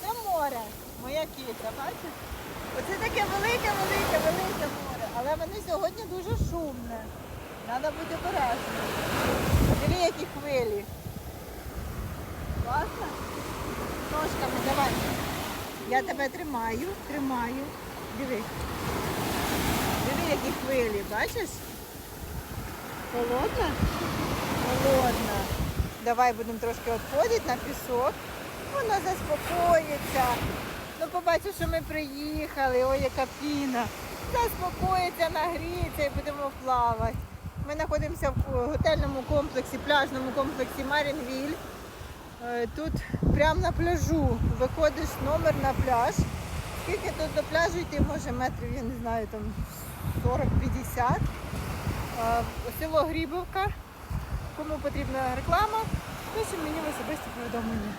це море. Моя киця, бачиш? Оце таке велике, велике, велике море. Але воно сьогодні дуже шумне. Треба бути обережним. Диви, які хвилі. Класно? Ножками давай. Я тебе тримаю, тримаю. Диви. Диви, які хвилі, бачиш? Холодна? Холодна. Давай будемо трошки відходити на пісок. Вона заспокоїться. Ну, побачиш, що ми приїхали, ой, яка піна. Заспокоїться, нагріється і будемо плавати. Ми знаходимося в готельному комплексі, пляжному комплексі Марінвіль. Е, Тут прямо на пляжу виходиш номер на пляж. Скільки тут до пляжу йти, може метрів, я не знаю, там 40-50. Е, Село Грібовка. Кому потрібна реклама, пишіть мені в особисті повідомлення.